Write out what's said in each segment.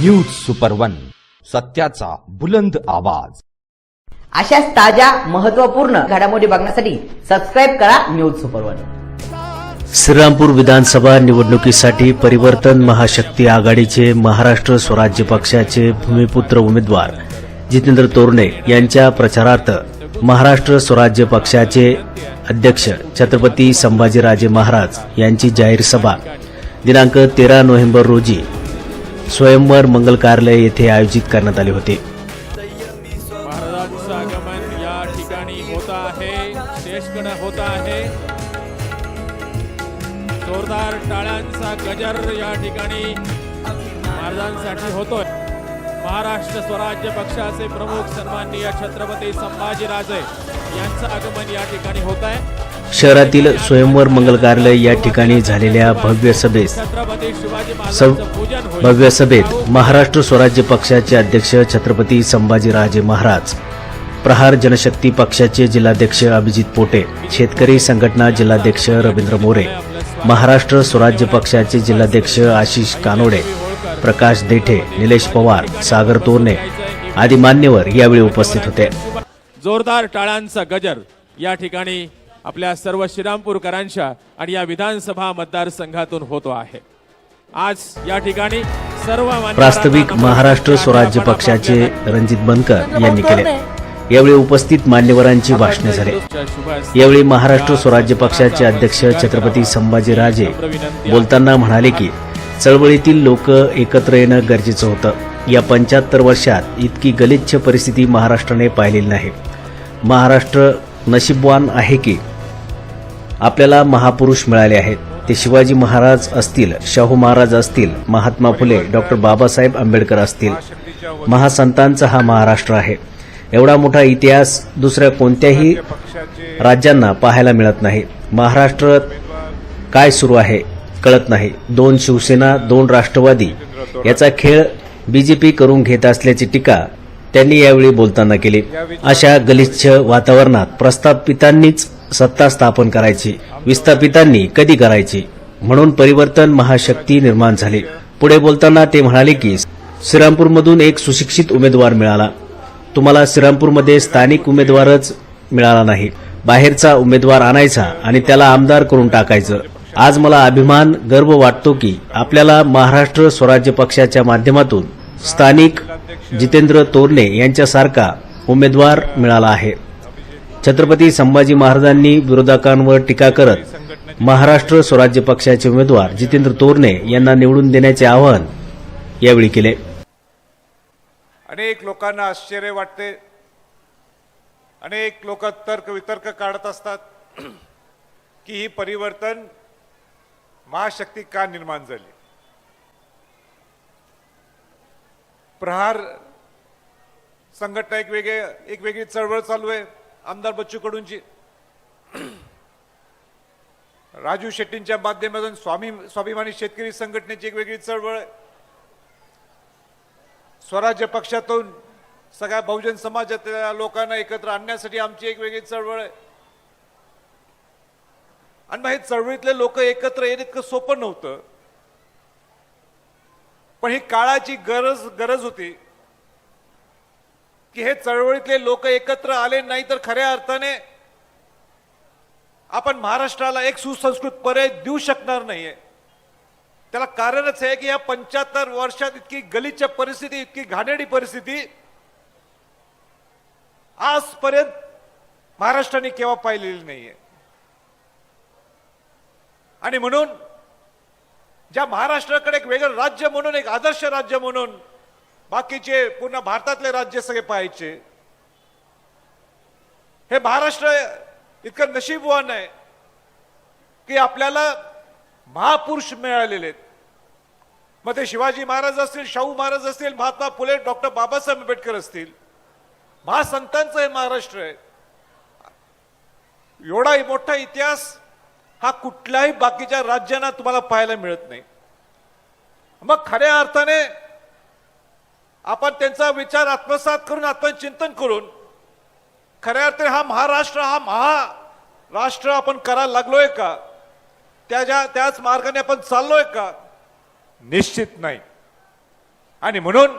News super one सत्याचा बुलंद आवाज. अशाच ताज्या महत्त्वपूर्ण घडामोडी बघण्यासाठी सबस्क्राईब करा न्यूज सुपर वन श्रीरामपूर विधानसभा निवडणुकीसाठी परिवर्तन महाशक्ती आघाडीचे महाराष्ट्र स्वराज्य पक्षाचे भूमिपुत्र उमेदवार जितेंद्र तोरणे यांच्या प्रचारार्थ महाराष्ट्र स्वराज्य पक्षाचे अध्यक्ष छत्रपती संभाजीराजे महाराज यांची जाहीर सभा. दिनांक तेरा नोव्हेंबर रोजी स्वयंवर मंगल कार्यालय येथे आयोजित करण्यात आले होते. महाराजांचं आगमन या ठिकाणी होत आहे होत आहे. जोरदार टाळ्यांचा गजर या ठिकाणी महाराजांसाठी होतोय. महाराष्ट्र स्वराज्य पक्षाचे प्रमुख सन्माननीय छत्रपती संभाजीराजे यांचं आगमन या ठिकाणी होत आहे. शहरातील स्वयंवर मंगल कार्यालय या ठिकाणी झालेल्या भव्य सभेत छत्रपती भव्य सभेत महाराष्ट्र स्वराज्य पक्षाचे अध्यक्ष छत्रपती संभाजीराजे महाराज प्रहार जनशक्ती पक्षाचे जिल्हाध्यक्ष अभिजित पोटे शेतकरी संघटना जिल्हाध्यक्ष रवींद्र मोरे महाराष्ट्र स्वराज्य पक्षाचे जिल्हाध्यक्ष आशिष कानोडे प्रकाश देठे निलेश पवार सागर तोरणे आदी मान्यवर यावेळी उपस्थित होते. जोरदार टाळ्यांचा गजर या ठिकाणी आपल्या सर्व श्रीरामपूरकरांच्या आणि या विधानसभा मतदारसंघातून होतो आहे. आज या ठिकाणी सर्व प्रास्ताविक महाराष्ट्र स्वराज्य पक्षाचे रणजित बनकर यांनी केले. यावेळी उपस्थित मान्यवरांची भाषणे झाले. यावेळी महाराष्ट्र स्वराज्य पक्षाचे अध्यक्ष छत्रपती संभाजीराजे बोलताना म्हणाले की चळवळीतील लोक एकत्र येणं गरजेचं होतं. या पंच्याहत्तर वर्षात इतकी गलिच्छ परिस्थिती महाराष्ट्राने पाहिलेली नाही. महाराष्ट्र नशीबवान आहे की आपल्याला महापुरुष मिळाले आहेत. ते शिवाजी महाराज असतील शाहू महाराज असतील महात्मा फुले डॉक्टर बाबासाहेब आंबेडकर असतील. महासंतांचा हा महाराष्ट्र आहे. एवढा मोठा इतिहास दुसऱ्या कोणत्याही राज्यांना पाहायला मिळत नाही. महाराष्ट्रात काय सुरू आहे कळत नाही. दोन शिवसेना दोन राष्ट्रवादी याचा खेळ बीजेपी करून घेत असल्याची टीका त्यांनी यावेळी बोलताना केली. अशा गलिच्छ वातावरणात प्रस्थापितांनीच सत्ता स्थापन करायची विस्थापितांनी कधी करायची? म्हणून परिवर्तन महाशक्ती निर्माण झाली. पुढे बोलताना ते म्हणाले की श्रीरामपूरमधून एक सुशिक्षित उमेदवार मिळाला. तुम्हाला श्रीरामपूरमध्ये स्थानिक उमेदवारच मिळाला नाही. बाहेरचा उमेदवार आणायचा आणि त्याला आमदार करून टाकायचं. आज मला अभिमान गर्व वाटतो की आपल्याला महाराष्ट्र स्वराज्य पक्षाच्या माध्यमातून स्थानिक जितेंद्र तोरणे यांच्यासारखा उमेदवार मिळाला आहे. छत्रपती संभाजी महाराजांनी विरोधकांवर टीका करत महाराष्ट्र स्वराज्य पक्षाचे उमेदवार जितेंद्र तोरणे यांना निवडून देण्याचे आवाहन यावेळी केले. अनेक लोकांना आश्चर्य वाटते. अनेक लोक तर्क वितर्क काढत असतात. की ही परिवर्तन महाशक्ती का निर्माण झाली? प्रहार संघटना एक वेगळे एक वेगळी चळवळ चालू आहे. आमदार बच्चू कडूंची राजू शेट्टींच्या माध्यमातून स्वामी स्वाभिमानी शेतकरी संघटनेची एक वेगळी चळवळ आहे. स्वराज्य पक्षातून सगळ्या बहुजन समाजातल्या लोकांना एकत्र आणण्यासाठी आमची एक वेगळी चळवळ आहे. आणि मग हे चळवळीतले लोक एकत्र येणं इतकं सोपं नव्हतं. पण ही काळाची गरज गरज होती. की हे चळवळीतले लोक एकत्र आले नाही तर खऱ्या अर्थाने आपण महाराष्ट्राला एक सुसंस्कृत पर्याय देऊ शकणार नाहीये. त्याला कारणच आहे की या पंच्याहत्तर वर्षात इतकी गलिच्छ परिस्थिती इतकी घाणेरडी परिस्थिती आजपर्यंत महाराष्ट्राने केव्हा पाहिलेली नाहीये. आणि म्हणून ज्या महाराष्ट्राकडे एक वेगळं राज्य म्हणून एक आदर्श राज्य म्हणून बाकीचे पूर्ण भारतातले राज्य सगळे पाहायचे. हे महाराष्ट्र इतकं नशीबवान आहे की आपल्याला महापुरुष मिळालेले आहेत. मग ते शिवाजी महाराज असतील शाहू महाराज असतील महात्मा फुले डॉक्टर बाबासाहेब आंबेडकर असतील. महासंतांचं हे महाराष्ट्र आहे. एवढा मोठा इतिहास हा कुठल्याही बाकीच्या राज्यांना तुम्हाला पाहायला मिळत नाही. मग खऱ्या अर्थाने आपण त्यांचा विचार आत्मसात करून आत्मचिंतन करून खऱ्या अर्थाने हा महाराष्ट्र हा महाराष्ट्र आपण करायला लागलोय का? त्या ज्या त्याच मार्गाने आपण चाललोय का? निश्चित नाही. आणि म्हणून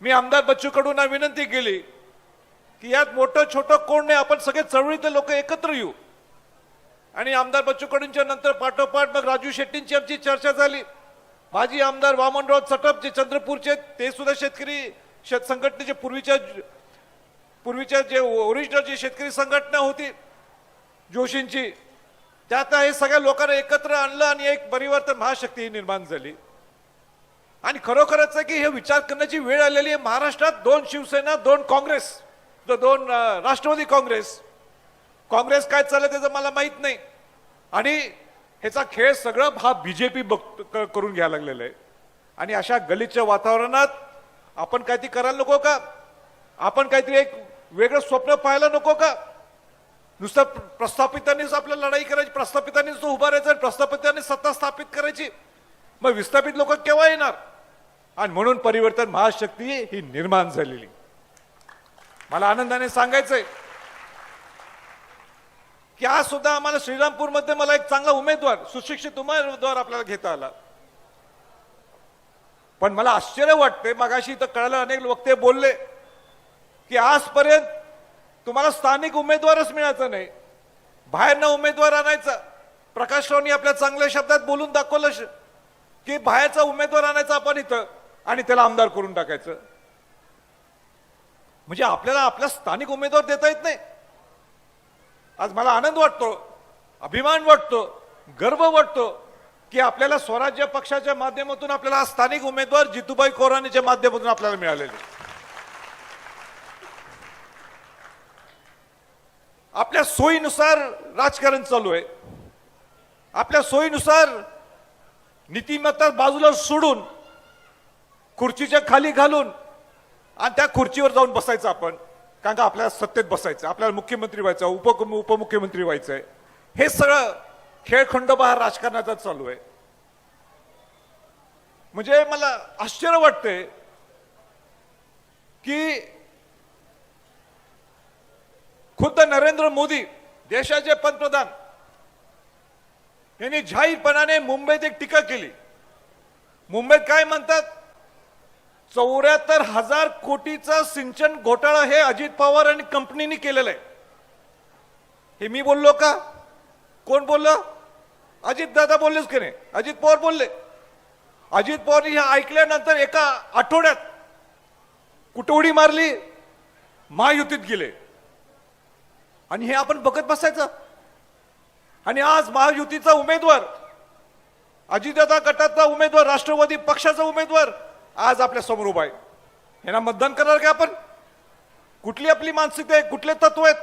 मी आमदार बच्चू कडूंना विनंती केली की यात मोठं छोटं कोण नाही आपण सगळे चळवळीतले लोक एकत्र येऊ. आणि आमदार बच्चू कडूंच्या नंतर पाठोपाठ मग राजू शेट्टींची आमची चर्चा झाली. माजी आमदार वामनराव चटप जे चंद्रपूरचे ते सुद्धा शेतकरी शेत संघटनेचे पूर्वीच्या पूर्वीच्या जे ओरिजिनल जे शेतकरी संघटना होती जोशींची त्यात हे सगळ्या लोकांना एकत्र आणलं आणि एक परिवर्तन महाशक्ती ही निर्माण झाली. आणि खरोखरच आहे की हे विचार करण्याची वेळ आलेली आहे. महाराष्ट्रात दोन शिवसेना दोन काँग्रेस दोन राष्ट्रवादी काँग्रेस. काँग्रेस काय चाललं त्याचं मला माहीत नाही. आणि ह्याचा खेळ सगळं हा बीजेपी बघ करून घ्यायला लागलेला आहे. आणि अशा गलिच्छ वातावरणात आपण काहीतरी करायला नको का? आपण काहीतरी एक वेगळं स्वप्न पाहायला नको का? नुसतं प्रस्थापितांनीच आपल्याला लढाई करायची प्रस्थापितांनीच तो राहायचं प्रस्थापितांनी सत्ता स्थापित करायची. मग विस्थापित लोक केव्हा येणार? आणि म्हणून परिवर्तन महाशक्ती ही निर्माण झालेली. मला आनंदाने सांगायचंय की आज सुद्धा आम्हाला श्रीरामपूरमध्ये मला एक चांगला उमेदवार सुशिक्षित उमेदवार आपल्याला घेता आला. पण मला आश्चर्य वाटते मगाशी इथं कळायला अनेक वक्ते बोलले की आजपर्यंत तुम्हाला स्थानिक उमेदवारच मिळायचा नाही. बाहेरनं उमेदवार आणायचा. प्रकाश रावनी आपल्या चांगल्या शब्दात बोलून दाखवलं श- की बाहेरचा उमेदवार आणायचा आपण इथं आणि त्याला आमदार करून टाकायचं. म्हणजे आपल्याला आपल्या स्थानिक उमेदवार देता येत नाही. आज मला आनंद वाटतो अभिमान वाटतो गर्व वाटतो की आपल्याला स्वराज्य पक्षाच्या माध्यमातून आपल्याला स्थानिक उमेदवार जितूबाई कोराणीच्या माध्यमातून आपल्याला मिळालेले. आपल्या सोयीनुसार राजकारण चालू आहे. आपल्या सोयीनुसार नीतिमत्ता बाजूला सोडून खुर्चीच्या खाली घालून आणि त्या खुर्चीवर जाऊन बसायचं आपण. कारण का आपल्याला सत्तेत बसायचं आपल्याला मुख्यमंत्री व्हायचं उप उपमुख्यमंत्री व्हायचं आहे. हे सगळं खेळखंडोबा हा राजकारणाचा चालू आहे. म्हणजे मला आश्चर्य वाटते की खुद्द नरेंद्र मोदी देशाचे पंतप्रधान यांनी जाहीरपणाने मुंबईत एक टीका केली. मुंबईत काय म्हणतात? चौऱ्याहत्तर हजार कोटीचा सिंचन घोटाळा हे अजित पवार आणि कंपनीने केलेलं आहे. हे मी बोललो का? कोण बोललं? अजित दादा बोललेच की नाही. अजित पवार बोलले. अजित पवार हे ऐकल्यानंतर एका आठवड्यात कुठं उडी मारली? महायुतीत गेले. आणि हे आपण बघत बसायचं. आणि आज महायुतीचा उमेदवार अजितदादा गटाचा उमेदवार राष्ट्रवादी पक्षाचा उमेदवार आज आपल्यासमोर उभा आहे. यांना मतदान करणार का आपण? कुठली आपली मानसिकता आहे? कुठले तत्व आहेत?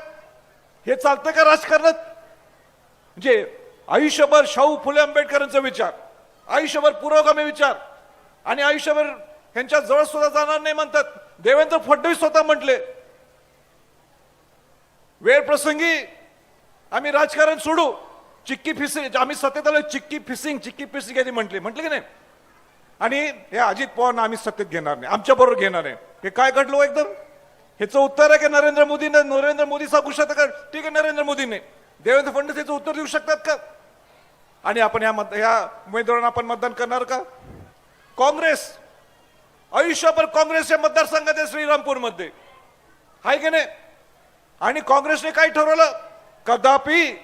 हे चालतं का राजकारणात? म्हणजे आयुष्यभर शाहू फुले आंबेडकरांचा विचार आयुष्यभर पुरोगामी विचार आणि आयुष्यभर यांच्या जवळ सुद्धा जाणार नाही म्हणतात. देवेंद्र फडणवीस स्वतः म्हटले वेळ प्रसंगी आम्ही राजकारण सोडू. चिक्की फिसिंग आम्ही सत्तेत आलो चिक्की फिसिंग चिक्की फिसिंग यांनी म्हटले. म्हटले की नाही? आणि हे अजित पवारना आम्ही सत्तेत घेणार नाही. आमच्या बरोबर घेणार नाही हे काय घडलो हो एकदम? ह्याचं उत्तर आहे की नरेंद्र मोदीने? नरेंद्र मोदी सांगू शकतात का ठीक आहे नरेंद्र मोदीने. देवेंद्र फडणवीस याचं उत्तर देऊ शकतात का? आणि आपण या मत या उमेदवारांना आपण मतदान करणार का? काँग्रेस. आयुष्यभर काँग्रेसच्या मतदारसंघात आहे श्रीरामपूरमध्ये. आहे की नाही? आणि काँग्रेसने काय ठरवलं? कदापि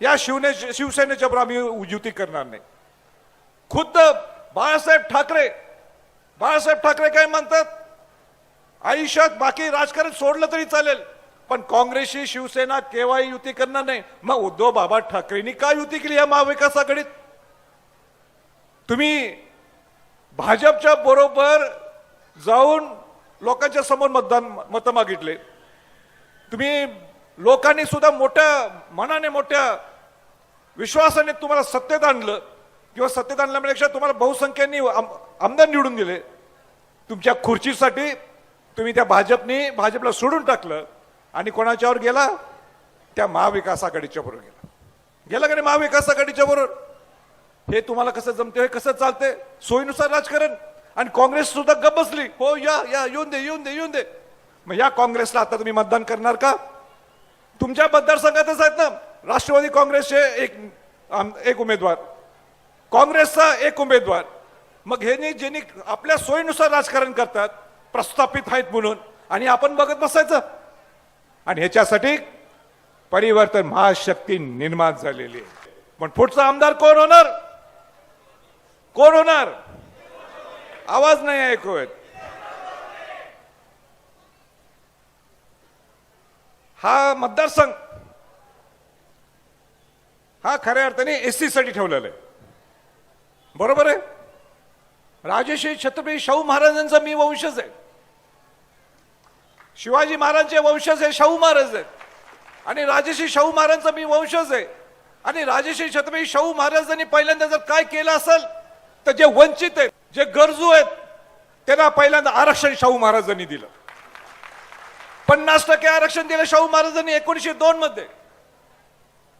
या शिवने शिवसेनेच्या बरोबर आम्ही युती करणार नाही. खुद्द बाळासाहेब ठाकरे बाळासाहेब ठाकरे काय म्हणतात? आयुष्यात बाकी राजकारण सोडलं तरी चालेल पण काँग्रेसशी शिवसेना केव्हाही युती करणार नाही. मग उद्धव बाबा ठाकरेंनी काय युती केली या महाविकास आघाडीत? तुम्ही भाजपच्या बरोबर जाऊन लोकांच्या समोर मतदान मतं मागितले. तुम्ही लोकांनी सुद्धा मोठ्या मनाने मोठ्या विश्वासाने तुम्हाला सत्तेत आणलं. किंवा सत्तेत आणल्यापेक्षा तुम्हाला बहुसंख्येने आम- आमदार निवडून दिले. तुमच्या खुर्चीसाठी तुम्ही त्या भाजपने भाजपला सोडून टाकलं आणि कोणाच्यावर गेला? त्या महाविकास आघाडीच्या बरोबर गेला. गेला का नाही महाविकास आघाडीच्या बरोबर? हे तुम्हाला कसं जमते हे कसं चालते सोयीनुसार राजकारण. आणि काँग्रेस सुद्धा गप बसली. हो या या येऊन दे येऊन दे येऊन दे. मग या काँग्रेसला आता तुम्ही मतदान करणार का? तुमच्या मतदारसंघातच आहेत ना? राष्ट्रवादी काँग्रेसचे एक आम- एक उमेदवार. काँग्रेसचा एक उमेदवार. मग हे ज्यांनी आपल्या सोयीनुसार राजकारण करतात प्रस्थापित आहेत म्हणून आणि आपण बघत बसायचं. आणि ह्याच्यासाठी परिवर्तन महाशक्ती निर्माण झालेली आहे. पण पुढचा आमदार कोण होणार? कोण होणार? आवाज नाही ऐकू येत. हा मतदारसंघ हा खऱ्या अर्थाने एससाठी ठेवलेला आहे. बरोबर आहे? राजेश्री छत्रपती शाहू महाराजांचा मी वंशज आहे. शिवाजी महाराजांचे वंशज हे शाहू महाराज आहेत. आणि राजेश्री शाहू महाराजांचा मी वंशज आहे. आणि राजेश्री छत्रपती शाहू महाराजांनी पहिल्यांदा जर काय केलं असेल तर जे वंचित आहेत जे गरजू आहेत त्यांना पहिल्यांदा आरक्षण शाहू महाराजांनी दिलं. पन्नास टक्के आरक्षण दिलं शाहू महाराजांनी एकोणीशे दोन मध्ये.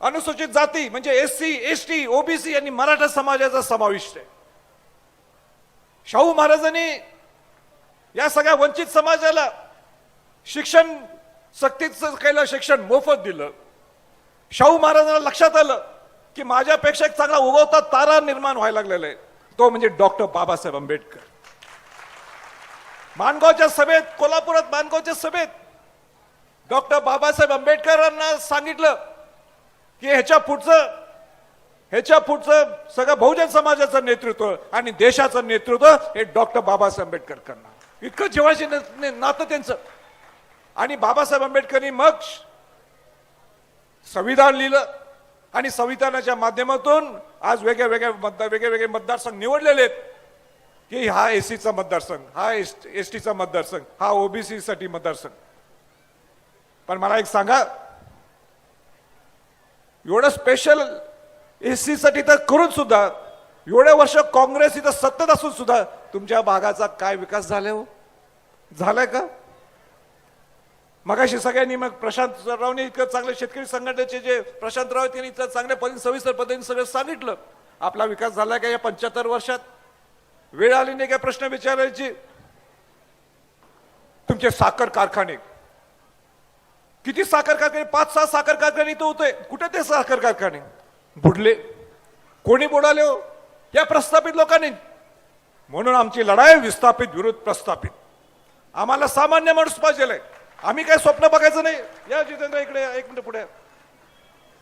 अनुसूचित जाती म्हणजे S C S T OBC आणि मराठा समाजाचा समाविष्ट आहे. शाहू महाराजांनी या सगळ्या वंचित समाजाला शिक्षण सक्तीचं केलं शिक्षण मोफत दिलं. शाहू महाराजांना लक्षात आलं की माझ्यापेक्षा एक चांगला उगवता तारा निर्माण व्हायला लागलेला आहे. तो म्हणजे डॉक्टर बाबासाहेब आंबेडकर. माणगावच्या सभेत कोल्हापुरात माणगावच्या सभेत डॉक्टर बाबासाहेब आंबेडकरांना सांगितलं की ह्याच्या पुढचं ह्याच्या पुढचं सगळं बहुजन समाजाचं नेतृत्व आणि देशाचं नेतृत्व हे डॉक्टर बाबासाहेब आंबेडकर करणार. इतकं जेव्हाशी नातं त्यांचं. आणि बाबासाहेब आंबेडकरांनी मग संविधान लिहिलं आणि संविधानाच्या माध्यमातून आज वेगळ्या वेगळ्या मतदार वेगळे वेगळे मतदारसंघ निवडलेले आहेत. की हा एसीचा मतदारसंघ हा एस एस टीचा मतदारसंघ हा ओबीसीसाठी मतदारसंघ. पण मला एक सांगा एवढं स्पेशल एससाठी तर करून सुद्धा एवढ्या वर्ष काँग्रेस इथं सत्तेत असून सुद्धा तुमच्या भागाचा काय विकास झालाय हो? झालाय का? मगाशी सगळ्यांनी मग प्रशांत रावने इतकं चांगले शेतकरी संघटनेचे जे प्रशांत राव त्यांनी इतकं चांगल्या पद्धतीने सविस्तर पद्धतीने सगळं सांगितलं. आपला विकास झाला का या पंच्याहत्तर वर्षात? वेळ आली नाही का प्रश्न विचारायची? तुमचे साखर कारखाने किती साखर कारखाने? पाच सहा साखर कारखाने इथं होते. कुठे ते साखर कारखाने? बुडले. कोणी बुडाले हो? या प्रस्थापित लोकांनी. म्हणून आमची लढाई विस्थापित विरोध प्रस्थापित. आम्हाला सामान्य माणूस पाहिजे आम्ही काय स्वप्न बघायचं नाही. या जितेंद्र इकडे एक मिनिट पुढे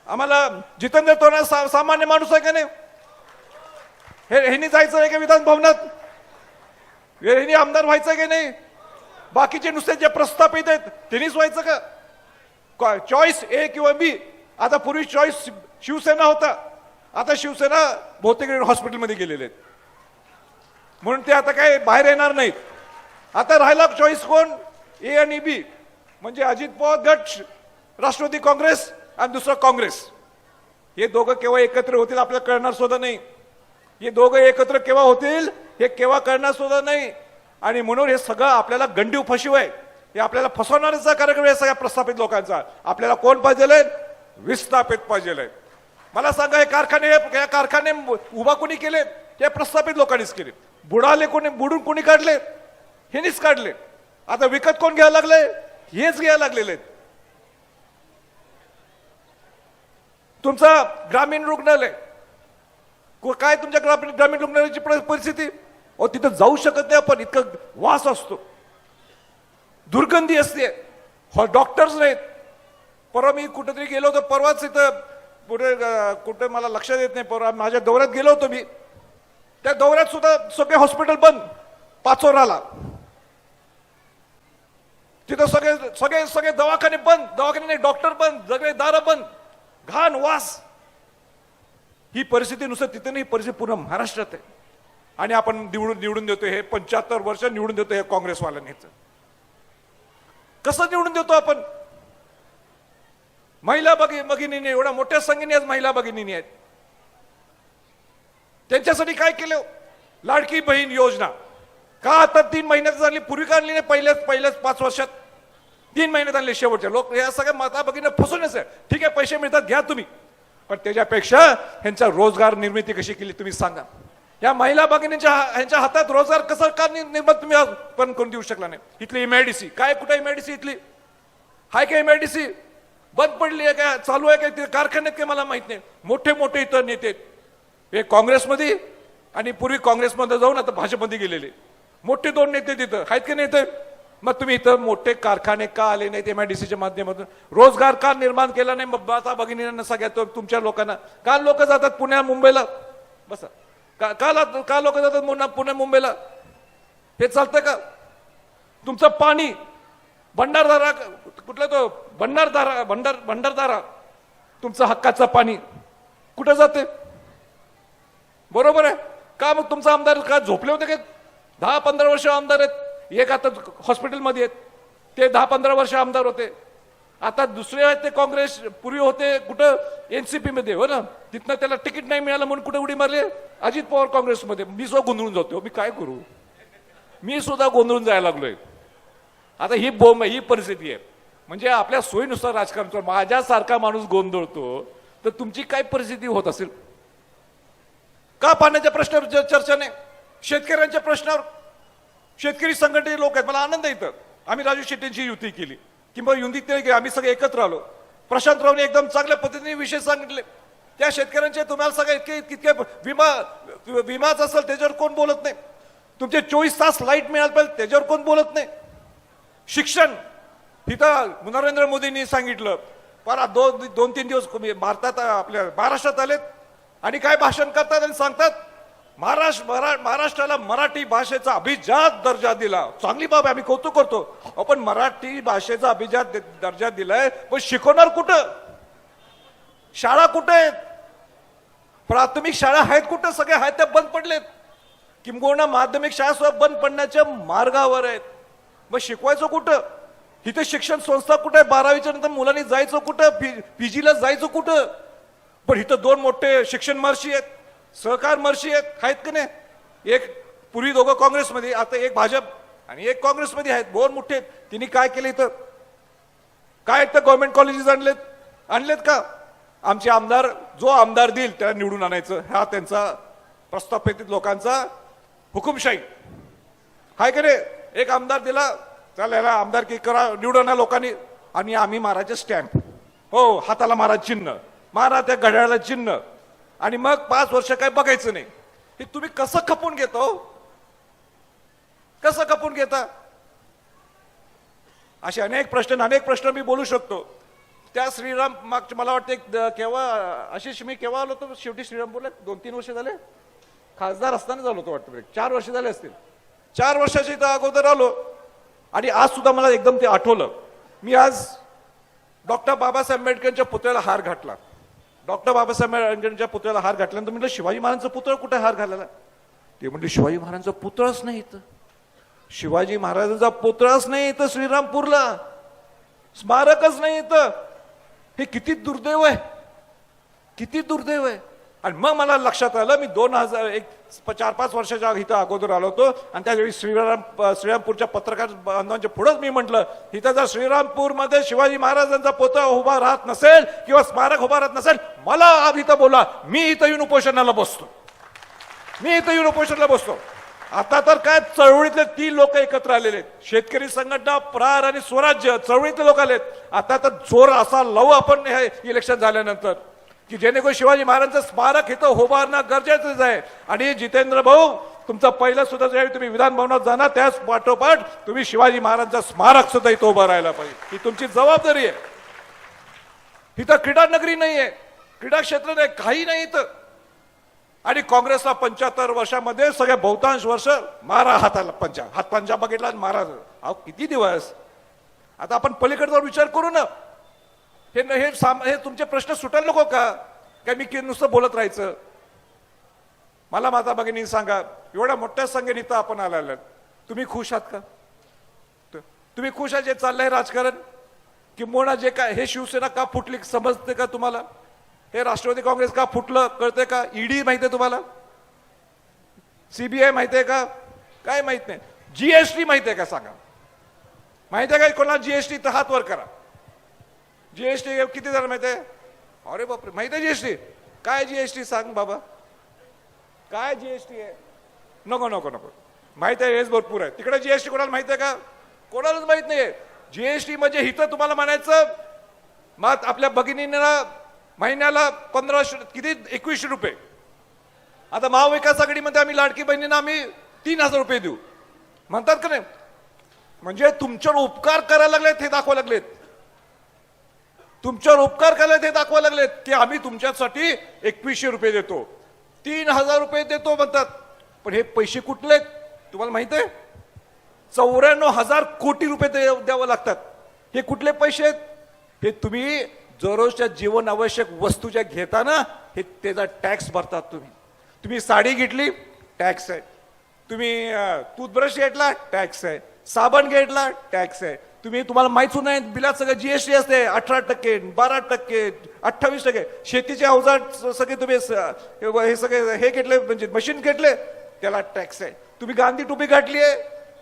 आम्हाला जितेंद्र तोरणा सा, सामान्य माणूस आहे का नाही? हे जायचं आहे का विधान भवनात? ह्यांनी आमदार व्हायचं की नाही? बाकीचे नुसते जे प्रस्थापित आहेत त्यांनीच व्हायचं का? चॉईस ए किंवा बी आता पूर्वी चॉईस शिवसेना होता. आता शिवसेना बहुतेक हॉस्पिटलमध्ये गेलेले आहेत. म्हणून ते आता काय बाहेर येणार नाहीत. आता राहिला चॉईस कोण? ए आणि बी म्हणजे अजित पवार गट राष्ट्रवादी काँग्रेस आणि दुसरं काँग्रेस. हे दोघं केव्हा एकत्र होतील आपल्याला कळणार सुद्धा नाही. हे दोघं एकत्र केव्हा होतील हे केव्हा करणार सुद्धा नाही. आणि म्हणून हे सगळं आपल्याला गंडीव फशिव आहे. हे आपल्याला फसवणाऱ्याचा कार्यक्रम आहे सगळ्या प्रस्थापित लोकांचा. आपल्याला कोण पाहिजे विस्थापित पाहिजे मला सांगा हे कारखाने हे कारखाने उभा कोणी केले हे प्रस्थापित लोकांनीच केले बुडाले कोणी बुडून कोणी काढले हेनीच काढले आता विकत कोण घ्यायला लागले हेच घ्यायला लागलेले तुमचा ग्रामीण रुग्णालय. को- काय तुमच्या ग्रामीण ग्रामीण रुग्णालयाची परिस्थिती? अहो तिथं जाऊ शकत नाही आपण. इतकं वास असतो. दुर्गंधी असते. हो डॉक्टर्स नाहीत. परवा मी कुठेतरी गेलो होतो परवाच इथं पुढे कुठं कुठे मला लक्षात येत नाही परवा माझ्या दौऱ्यात गेलो होतो मी. त्या दौऱ्यात सुद्धा सगळे हॉस्पिटल बंद पाचोराला. तिथं सगळे सगळे सगळे दवाखाने बंद दवाखाने नाही डॉक्टर बंद सगळे दारं बंद घाण वास. ही परिस्थिती नुसतं तिथे नाही ही परिस्थिती पूर्ण महाराष्ट्रात आहे. आणि आपण निवडून निवडून देतो हे पंच्याहत्तर वर्ष निवडून देतो हे काँग्रेसवाल्यांनी कसं निवडून देतो आपण? महिला भगी भगिनीने एवढ्या मोठ्या संख्येने आज महिला भगिनीने आहेत. त्यांच्यासाठी काय केलं? लाडकी बहीण योजना. का आता तीन महिन्यात झाली? पूर्वी का आणली नाही पहिल्याच पहिल्याच पाच वर्षात. तीन महिन्यात आणले शेवटच्या लोक या सगळ्या माता भगिनी फसूनच आहे ठीक आहे पैसे मिळतात घ्या तुम्ही. पण त्याच्यापेक्षा ह्यांचा रोजगार निर्मिती कशी केली तुम्ही सांगा. या महिला भगिनींच्या हा- ह्यांच्या हातात रोजगार कसं का नि- निर्माण तुम्ही पण करून देऊ शकला नाही? इथली एमआयडीसी काय कुठं एमआयडीसी इथली? हाय का एमआयडीसी बंद पडली आहे का? चालू आहे का कारखान्यात काय मला माहीत नाही. मोठे मोठे इथं नेते हे काँग्रेसमध्ये आणि पूर्वी काँग्रेसमध्ये जाऊन आता भाजपमध्ये गेलेले. मोठे दोन नेते तिथं आहेत की नेते मग तुम्ही इथं मोठे कारखाने का आले नाहीत एमआयडीसीच्या माध्यमातून? रोजगार का निर्माण केला नाही? मग भगिनींना सगळ्या तुमच्या लोकांना. का लोक जातात पुण्या मुंबईला? बसा. का का ला- का लोक जातात पुन्हा पुणे मुंबईला. हे चालतं का? तुमचं पाणी भंडारदारा कुठला तो? भंडारदारा भंडार भंडारदारा तुमचं हक्काचं पाणी. कुठं जाते? बरोबर आहे? का मग तुमचा आमदार का झोपले होते का? दहा पंधरा वर्ष आमदार आहेत. एक आता हॉस्पिटलमध्ये आहेत. ते दहा पंधरा वर्ष आमदार होते. आता दुसरे आहेत ते काँग्रेस पूर्वी होते कुठं? एनसीपी मध्ये हो ना? तिथनं त्याला तिकीट नाही मिळालं म्हणून कुठे उडी मारले? अजित पवार काँग्रेसमध्ये. मी सुद्धा गोंधळून जातो मी काय करू? मी सुद्धा गोंधळून जायला लागलोय. आता ही बोंब आहे, ही परिस्थिती आहे. म्हणजे आपल्या सोयीनुसार राजकारण माझ्यासारखा माणूस गोंधळतो तर तुमची काय परिस्थिती होत असेल? का पाण्याच्या प्रश्नावर च- चर्चा नाही? शेतकऱ्यांच्या प्रश्नावर? शेतकरी संघटनेचे लोक आहेत. मला आनंद येतं आम्ही राजू शेट्टींची युती केली. किंवा युतीत नाही आम्ही सगळे एकत्र आलो. प्रशांत रावने एकदम चांगल्या पद्धतीने विषय सांगितले. त्या शेतकऱ्यांचे तुम्हाला सगळे इतके इतके विमा विमाच असेल त्याच्यावर कोण बोलत नाही. तुमचे चोवीस तास लाइट मिळायला पाहिजे त्याच्यावर कोण बोलत नाही. शिक्षण तिथं नरेंद्र मोदींनी सांगितलं. परा दोन दोन तीन दिवस तुम्ही भारतात आपल्या महाराष्ट्रात आलेत आणि काय भाषण करतात आणि सांगतात? महाराष्ट्र मरा- महाराष्ट्राला मराठी भाषेचा अभिजात दर्जा दिला. चांगली बाब आम्ही कौतुक करतो. आपण मराठी भाषेचा अभिजात दर्जा दिलाय. पण शिकवणार कुठं? शाळा कुठं आहेत? प्राथमिक शाळा आहेत कुठं? सगळे आहेत त्या बंद पडलेत. किंबहुना माध्यमिक शाळा सुद्धा बंद पडण्याच्या मार्गावर आहेत. मग शिकवायचं कुठं? इथे शिक्षण संस्था कुठं आहे? बारावीच्या नंतर मुलांनी जायचं कुठं? पीजीला जायचं कुठं? पण इथं दोन मोठे शिक्षण महर्षी आहेत. सहकार मर्शी आहेत आहेत की नाही? एक पूर्वी दोघं काँग्रेसमध्ये आता एक भाजप आणि एक काँग्रेसमध्ये आहेत दोन मोठे आहेत. तिने काय केलं इथं? काय तर गव्हर्नमेंट कॉलेजेस आणलेत? आणलेत का? आमचे आमदार जो आमदार देईल त्याला निवडून आणायचं. हा त्यांचा प्रस्थापित लोकांचा हुकुमशाही. हाय का रे एक आमदार दिला त्याला याला आमदारकी करा निवडून लोकांनी. आणि आम्ही मारायचे स्टॅम्प हो हाताला मारा चिन्ह. मारा त्या घड्याळाला चिन्ह. आणि मग पाच वर्ष काय बघायचं नाही. हे तुम्ही कसं खपून घेतो हो? कसं खपून घेता? असे अनेक प्रश्न अनेक प्रश्न मी बोलू शकतो. त्या श्रीराम मागच्या मला वाटतं एक केव्हा आशिष मी केव्हा आलो होतो? शेवटी श्रीराम बोलले दोन तीन वर्ष झाले. खासदार असताना झालो होतो वाटतं चार वर्ष झाले असतील. चार वर्षाच्या इथं अगोदर आलो. आणि आज सुद्धा मला एकदम ते आठवलं. मी आज डॉक्टर बाबासाहेब आंबेडकरांच्या पुतळ्याला हार घातला. डॉक्टर बाबासाहेब आंबेडकरांच्या पुतळ्याला हार घातल्यानंतर म्हटलं शिवाजी महाराजांचा पुतळ कुठे हार घालायला? ते म्हणजे शिवाजी महाराजांचा पुतळाच नाही इथं. शिवाजी महाराजांचा पुतळाच नाही इथं श्रीरामपूरला. स्मारकच नाही इथं. हे किती दुर्दैव आहे. किती दुर्दैव आहे. आणि मग मला लक्षात आलं मी दोन हजार एक चार पाच वर्षाच्या इथं अगोदर आलो होतो. आणि त्यावेळी श्रीराम श्रीरामपूरच्या पत्रकार बांधवांच्या पुढंच मी म्हटलं इथं जर श्रीरामपूरमध्ये शिवाजी महाराजांचा पोता उभा राहत नसेल किंवा स्मारक उभा राहत नसेल मला आज इथं बोला मी इथं येऊन उपोषणाला बसतो. मी इथं येऊन उपोषणाला बसतो. आता तर काय चळवळीतले तीन लोक एकत्र आलेले आहेत. शेतकरी संघटना प्रार आणि स्वराज्य चळवळीतले लोक आलेत. आता तर जोर असा लावू आपण हे इलेक्शन झाल्यानंतर. की जेणेकरून शिवाजी महाराजांचं स्मारक इथं उभारणं गरजेचंच आहे. आणि जितेंद्र भाऊ तुमचं पहिलं सुद्धा ज्यावेळी तुम्ही विधान भवनात जाणार त्याच पाठोपाठ तुम्ही शिवाजी महाराजांचं स्मारक सुद्धा इथं उभं राहायला पाहिजे. ही तुमची जबाबदारी आहे. इथं क्रीडा नगरी नाहीये. क्रीडा क्षेत्र नाही काही नाही इथं. आणि काँग्रेसला पंच्याहत्तर वर्षामध्ये सगळ्या बहुतांश वर्ष मारा हाताला पंचा हात पंजा बघितला आणि मारा अहो किती दिवस? आता आपण पलीकडचा विचार करू ना. हे न- हे साम हे तुमचे प्रश्न सुटायला नको का? काय मी की नुसतं बोलत राहायचं? मला माझा भगिनी सांगा एवढ्या मोठ्या संघेने इथं आपण आलेला तुम्ही खुश आहात का? तुम्ही खुश आहात जे चाललंय राजकारण? किंबहुना जे काय हे शिवसेना का फुटली समजते का तुम्हाला? हे राष्ट्रवादी काँग्रेस का फुटलं कळतंय का? ईडी माहिती आहे तुम्हाला? सीबीआय माहिती आहे का? काय माहीत नाही. जीएसटी माहिती आहे का सांगा? माहिती आहे का कोणाला जीएसटी तर हात वर करा? जीएसटी किती झालं माहिती आहे अरे बापरे माहिती आहे जीएसटी काय जीएसटी सांग बाबा. काय जीएसटी आहे नको नको नको. माहिती आहे हेच भरपूर आहे. तिकडे जीएसटी कोणाला माहिती आहे का? कोणालाच माहीत नाहीये. जीएसटी म्हणजे हिथं तुम्हाला म्हणायचं मग आपल्या भगिनींना महिन्याला पंधराशे किती? एकवीसशे रुपये. आता महाविकास आघाडीमध्ये आम्ही लाडकी बहिणींना आम्ही तीन हजार रुपये देऊ. म्हणतात का नाही? म्हणजे तुमच्यावर उपकार करायला लागलेत हे दाखवा लागलेत. तुमच्यावर उपकार करायला ते दाखवा लागलेत की आम्ही तुमच्यासाठी एकवीसशे रुपये देतो. तीन हजार रुपये देतो म्हणतात. पण हे पैसे कुठले आहेत? तुम्हाला माहीत आहे? चौऱ्याण्णव हजार कोटी रुपये दे- द्यावं लागतात. हे कुठले पैसे आहेत? हे तुम्ही दररोजच्या जीवन आवश्यक वस्तू ज्या घेताना हे त्याचा टॅक्स भरतात तुम्ही. तुम्ही साडी घेतली टॅक्स आहे. तुम्ही टूथब्रश घेतला टॅक्स आहे. साबण घेतला टॅक्स आहे. तुम्ही तुम्हाला माहीत सुद्धा नाही बिलात सगळं जीएसटी असते अठरा टक्के बारा टक्के अठ्ठावीस टक्के. शेतीचे अवजार सगळे तुम्ही हे सगळे हे घेतले म्हणजे मशीन घेतले त्याला टॅक्स आहे. तुम्ही गांधी टोपी घातली आहे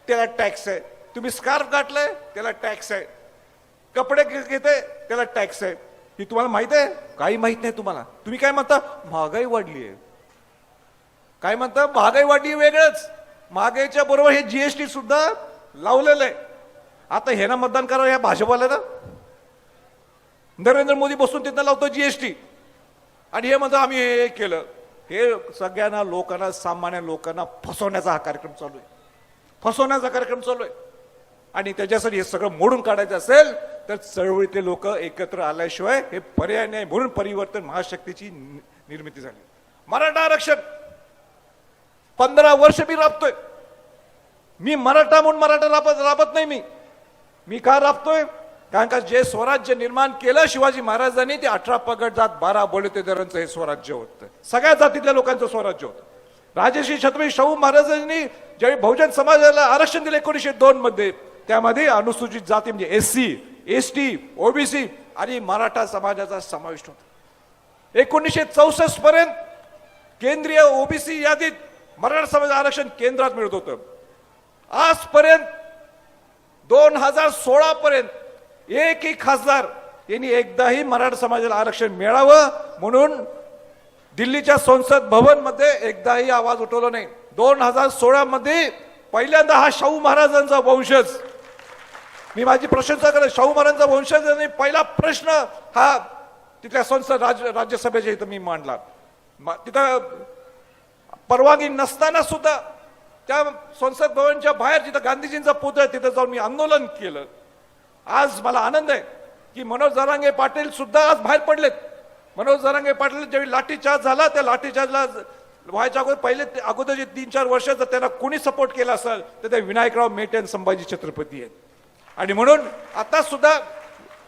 त्याला टॅक्स आहे. तुम्ही स्कार्फ घातलाय त्याला टॅक्स आहे. कपडे घेते त्याला टॅक्स आहे. ही तुम्हाला माहीत आहे? काही माहीत नाही तुम्हाला. तुम्ही काय म्हणता? महागाई वाढली आहे. काय म्हणता? महागाई वाढली वेगळंच. महागाईच्या बरोबर हे जीएसटी सुद्धा लावलेलं आहे. आता हे ना मतदान करा या भाजपाला नरेंद्र मोदी बसून तिथं लावतो जीएसटी आणि हे म्हणतो आम्ही हे केलं. हे सगळ्यांना लोकांना सामान्य लोकांना फसवण्याचा हा कार्यक्रम चालू आहे. फसवण्याचा कार्यक्रम चालू आहे. आणि त्याच्यासाठी हे सगळं मोडून काढायचं असेल तर चळवळीतले लोक एकत्र आल्याशिवाय हे पर्याय नाही म्हणून परिवर्तन महाशक्तीची नि- निर्मिती झाली. मराठा आरक्षण. पंधरा वर्ष मी राबतोय. मी मराठा म्हणून मराठा राबत राबत नाही मी. मी का राबतोय? कारण का जे स्वराज्य निर्माण केलं शिवाजी महाराजांनी ते अठरा पगड जात बारा बोलते दरांचं हे स्वराज्य होतं. सगळ्या जातीतल्या लोकांचं स्वराज्य होतं. राजश्री छत्रपती शाहू महाराजांनी ज्यावेळी बहुजन समाजाला आरक्षण दिलं एकोणीसशे दोन मध्ये त्यामध्ये अनुसूचित जाती म्हणजे S C S T OBC आणि मराठा समाजाचा समावेश होता. एकोणीसशे चौसष्ट पर्यंत केंद्रीय ओबीसी यादीत मराठा समाज आरक्षण केंद्रात मिळत होतं. आजपर्यंत दोन हजार सोळा पर्यंत एक एक खासदार यांनी एकदाही मराठा समाजाला आरक्षण मिळावं म्हणून दिल्लीच्या संसद भवनमध्ये एकदाही आवाज उठवला नाही. दोन हजार सोळा मध्ये पहिल्यांदा हा शाहू महाराजांचा वंशज. मी माझी प्रशंसा करेन शाहू महाराजांचा वंशज आणि पहिला प्रश्न हा तिथल्या संसद राज राज्यसभेच्या इथं मी मांडला. मा- तिथं परवानगी नसताना सुद्धा त्या संसद भवनच्या बाहेर जिथं गांधीजींचा पुतळा आहे, तिथं जाऊन मी आंदोलन केलं. आज मला आनंद आहे की मनोज जरांगे पाटील सुद्धा आज बाहेर पडलेत. मनोज जरांगे पाटील ज्यावेळी लाठीचार्ज झाला त्या लाठीचार्जला व्हायच्या अगोदर पहिले ते- अगोदरचे तीन चार वर्ष जर त्यांना कोणी सपोर्ट केला असेल तर ते विनायकराव मेटे आणि संभाजी छत्रपती आहेत. आणि म्हणून आता सुद्धा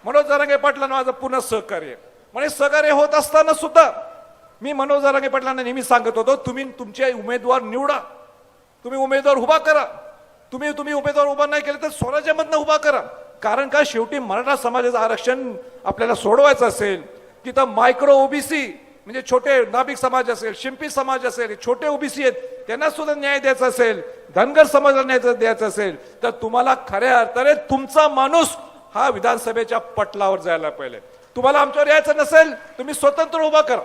मनोज जरांगे पाटलांना माझं पूर्ण सहकार्य आहे. म्हणजे सहकार्य होत असताना सुद्धा मी मनोज जरांगे पाटलांना नेहमी सांगत होतो तुम्ही तुमचे उमेदवार निवडा. तुम्ही उमेदवार उभा करा. तुम्ही तुम्ही उमेदवार उभा नाही केले तर स्वराज्यामधनं उभा करा. कारण का शेवटी मराठा समाजाचं आरक्षण आपल्याला सोडवायचं असेल तिथं मायक्रो ओबीसी म्हणजे छोटे नाभिक समाज असेल शिंपी समाज असेल छोटे ओबीसी आहेत त्यांना सुद्धा न्याय द्यायचा असेल धनगर समाजाला न्याय द्यायचा असेल तर तुम्हाला खऱ्या अर्थाने तुमचा माणूस हा विधानसभेच्या पटलावर जायला पाहिजे. तुम्हाला आमच्यावर यायचं नसेल तुम्ही स्वतंत्र उभा करा.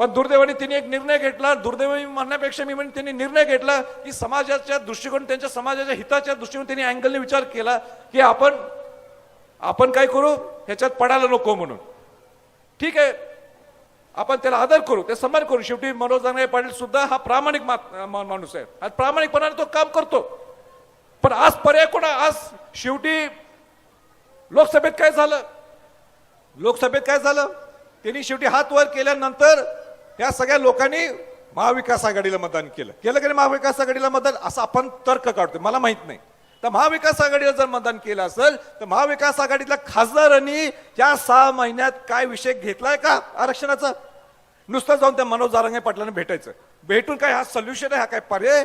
पण दुर्दैवाने त्यांनी एक निर्णय घेतला. दुर्दैवाने म्हणण्यापेक्षा मी म्हणजे त्यांनी निर्णय घेतला की समाजाच्या दृष्टिकोन त्यांच्या समाजाच्या हिताच्या दृष्टीने त्यांनी अँगलने विचार केला की आपण आपण काय करू? ह्याच्यात पडायला नको म्हणून. ठीक आहे. आपण त्याला आदर करू ते सन्मान करू. शेवटी मनोज दांगळे पाटील सुद्धा हा प्रामाणिक माणूस आहे. आज प्रामाणिकपणाने तो काम करतो. पण आज पर्याय कोणा आज शेवटी लोकसभेत काय झालं? लोकसभेत काय झालं? त्यांनी शेवटी हात वर केल्यानंतर या सगळ्या लोकांनी महाविकास आघाडीला मतदान केलं. केलं की महाविकास आघाडीला मतदान? असं आपण तर्क काढतोय. मला माहीत नाही. तर महाविकास आघाडीला जर मतदान केलं असेल तर महाविकास आघाडीतल्या खासदारांनी या सहा महिन्यात काय विषय घेतलाय का आरक्षणाचा? नुसतं जाऊन त्या मनोज जारंगे पाटलांना भेटायचं. भेटून काय हा सोल्युशन आहे? हा काय पर्याय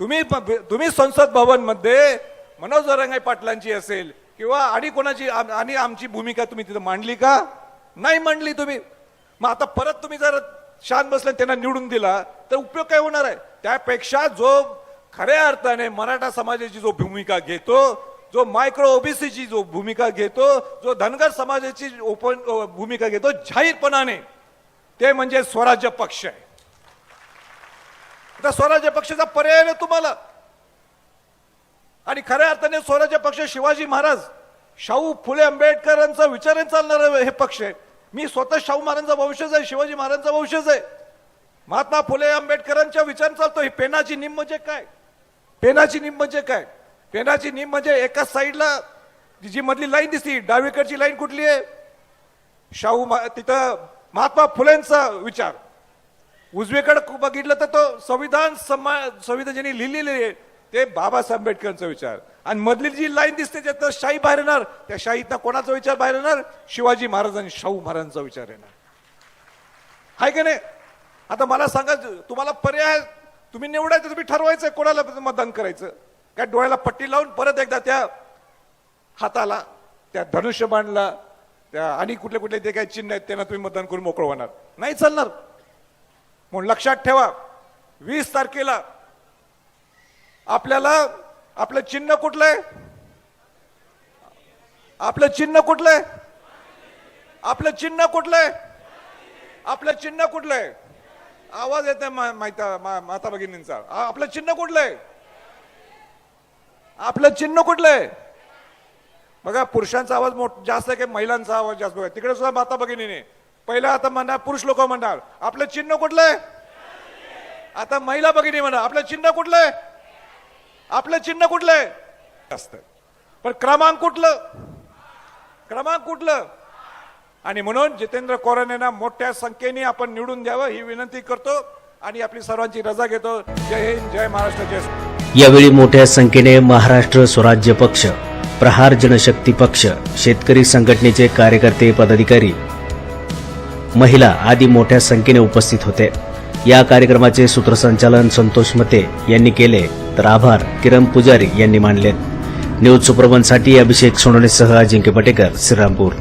तुम्ही तुम्ही संसद भवनमध्ये मनोज जरंगे पाटलांची असेल किंवा आणि कोणाची आणि आमची भूमिका तुम्ही तिथं मांडली का? नाही मांडली तुम्ही. मग आता परत तुम्ही जर शांत बसले त्यांना निवडून दिला तर उपयोग काय होणार आहे? त्यापेक्षा जो खऱ्या अर्थाने मराठा समाजाची जो भूमिका घेतो जो मायक्रो ओबीसीची जो भूमिका घेतो जो धनगर समाजाची ओपन भूमिका घेतो जाहीरपणाने ते म्हणजे स्वराज्य पक्ष आहे. आता स्वराज्य पक्षाचा पर्याय नाही तुम्हाला. आणि खऱ्या अर्थाने स्वराज्य पक्ष शिवाजी महाराज शाहू फुले आंबेडकरांचा विचार चालणार हे पक्ष आहे. मी स्वतः शाहू महाराजांचा वंशज आहे शिवाजी महाराजांचा वंशज आहे. महात्मा फुले आंबेडकरांच्या विचार चालतो ही पेनाची निम म्हणजे काय? पेनाची निम म्हणजे काय? पेनाची निम म्हणजे एका साईडला जी मधली लाईन दिसती डावीकडची लाईन कुठली आहे? शाहू तिथं महात्मा फुलेंचा विचार. उजवीकडे बघितलं तर तो संविधान समा संविधान ज्यांनी लिहिलेले आहे ते बाबासाहेब आंबेडकरांचा विचार. आणि मधली जी लाईन दिसते त्यात शाही बाहेर येणार त्या शाहीतनं कोणाचा विचार बाहेर येणार? शिवाजी महाराज आणि शाहू महाराजांचा विचार येणार. हाय का नाही? आता मला सांगा तुम्हाला पर्याय तुम्ही निवडायचं तुम्ही ठरवायचं कोणाला मतदान करायचं? काय डोळ्याला पट्टी लावून परत एकदा त्या हाताला त्या धनुष्यबाणला त्या आणि कुठले कुठले ते काही चिन्ह आहेत त्यांना तुम्ही मतदान करून मोकळं होणार. नाही चालणार. म्हणून लक्षात ठेवा वीस तारखेला आपल्याला आपलं चिन्ह कुठलं आहे आपलं चिन्ह कुठलं आहे आपलं चिन्ह कुठलं आहे आपलं चिन्ह कुठलं आहे आवाज येत नाही माहिती माता भगिनींचा. आपलं चिन्ह कुठलं आहे आपलं चिन्ह कुठलं आहे बघा पुरुषांचा आवाज मोठ जास्त आहे की महिलांचा आवाज जास्त बघा. तिकडे सुद्धा माता भगिनीने. पहिला आता म्हणणार पुरुष लोक म्हणणार. आपलं चिन्ह कुठलं आहे आता महिला भगिनी म्हणा. आपलं चिन्ह कुठलं आहे आपलं चिन्ह कुठलं आहे असत. पण क्रमांक कुठलं? क्रमांक कुठलं? आणि म्हणून जितेंद्र कोरनेना यांना मोठ्या संख्येने आपण निवडून द्यावं ही विनंती करतो आणि आपली सर्वांची रजा घेतो. जय हिंद जय महाराष्ट्र जय यावेळी मोठ्या संख्येने महाराष्ट्र स्वराज्य पक्ष प्रहार जनशक्ती पक्ष शेतकरी संघटनेचे कार्यकर्ते पदाधिकारी महिला आदी मोठ्या संख्येने उपस्थित होते. या कार्यक्रमाचे सूत्रसंचालन संतोष मते यांनी केले. तर आभार. किरण पुजारी यांनी मानले. न्यूज सुप्रबनसाठी अभिषेक सोनवणेसह अजिंक्य पटेकर श्रीरामपूर.